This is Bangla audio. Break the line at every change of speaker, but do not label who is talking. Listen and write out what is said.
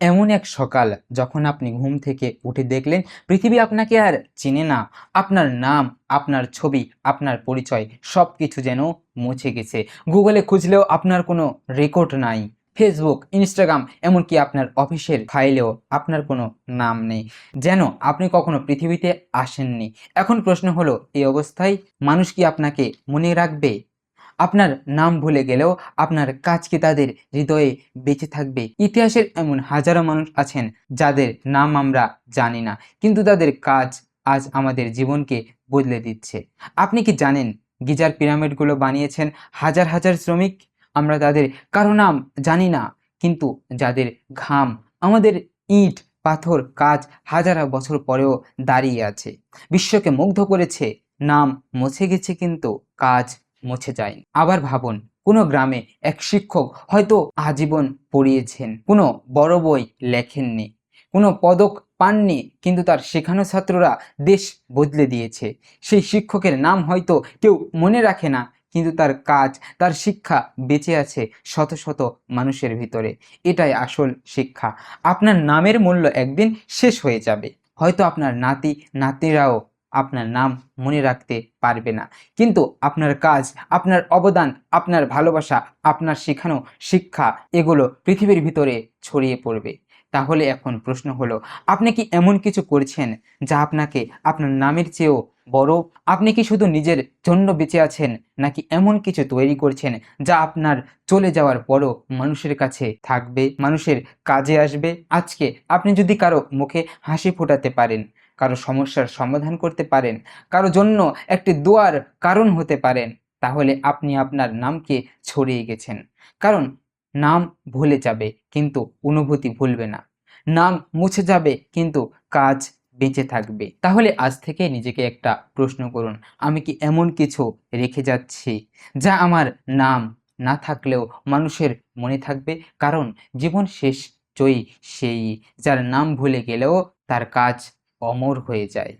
এমন এক সকাল যখন আপনি ঘুম থেকে উঠে দেখলেন পৃথিবী আপনাকে আর চেনে না। আপনার নাম, আপনার ছবি, আপনার পরিচয় সব কিছু যেন মুছে গেছে। গুগলে খুঁজলেও আপনার কোনো রেকর্ড নাই। ফেসবুক, ইনস্টাগ্রাম, এমনকি আপনার অফিসের ফাইলেও আপনার কোনো নাম নেই। যেন আপনি কখনো পৃথিবীতে আসেননি। এখন প্রশ্ন হলো, এই অবস্থায় মানুষ কি আপনাকে মনে রাখবে? আপনার নাম ভুলে গেলেও আপনার কাজ কি তাদের হৃদয়ে বেঁচে থাকবে? ইতিহাসের এমন হাজারো মানুষ আছেন যাদের নাম আমরা জানি না, কিন্তু তাদের কাজ আজ আমাদের জীবনকে বদলে দিচ্ছে। আপনি কি জানেন গিজার পিরামিডগুলো বানিয়েছেন হাজার হাজার শ্রমিক? আমরা তাদের কারও নাম জানি না, কিন্তু যাদের ঘাম আমাদের ইট, পাথর, কাজ হাজার বছর পরেও দাঁড়িয়ে আছে। বিশ্বকে মুগ্ধ করেছে, নাম মুছে গেছে কিন্তু কাজ মুছে যায় আবার ভাবুন, কোনো গ্রামে এক শিক্ষক হয়তো আজীবন পড়িয়েছেন, কোনো বড় বই লেখেননি, কোনো পদক পাননি, কিন্তু তার শেখানো ছাত্ররা দেশ বদলে দিয়েছে। সেই শিক্ষকের নাম হয়তো কেউ মনে রাখে না, কিন্তু তার কাজ, তার শিক্ষা বেঁচে আছে শত শত মানুষের ভিতরে। এটাই আসল শিক্ষা। আপনার নামের মূল্য একদিন শেষ হয়ে যাবে। হয়তো আপনার নাতি নাতিরাও আপনার নাম মনে রাখতে পারবে না। কিন্তু আপনার কাজ, আপনার অবদান, আপনার ভালোবাসা, আপনার শেখানো শিক্ষা, এগুলো পৃথিবীর ভিতরে ছড়িয়ে পড়বে। তাহলে এখন প্রশ্ন হলো, আপনি কি এমন কিছু করছেন যা আপনাকে আপনার নামের চেয়েও বড়? আপনি কি শুধু নিজের জন্য বেঁচে আছেন নাকি এমন কিছু তৈরি করছেন যা আপনার চলে যাওয়ার পরও মানুষের কাছে থাকবে, মানুষের কাজে আসবে? আজকে আপনি যদি কারও মুখে হাসি ফোটাতে পারেন কারও সমস্যার সমাধান করতে পারেন, কারও জন্য একটি দোয়ার কারণ হতে পারেন, তাহলে আপনি আপনার নামকে ছড়িয়ে গেছেন। কারণ নাম ভুলে যাবে, কিন্তু অনুভূতি ভুলবে না। নাম মুছে যাবে, কিন্তু কাজ বেঁচে থাকবে। তাহলে আজ থেকে নিজেকে একটা প্রশ্ন করুন, আমি কি এমন কিছু রেখে যাচ্ছি যা আমার নাম না থাকলেও মানুষের মনে থাকবে? কারণ জীবন শেষ জয়ী সেই যার নাম ভুলে গেলেও তার কাজ অমর হয়ে যায়।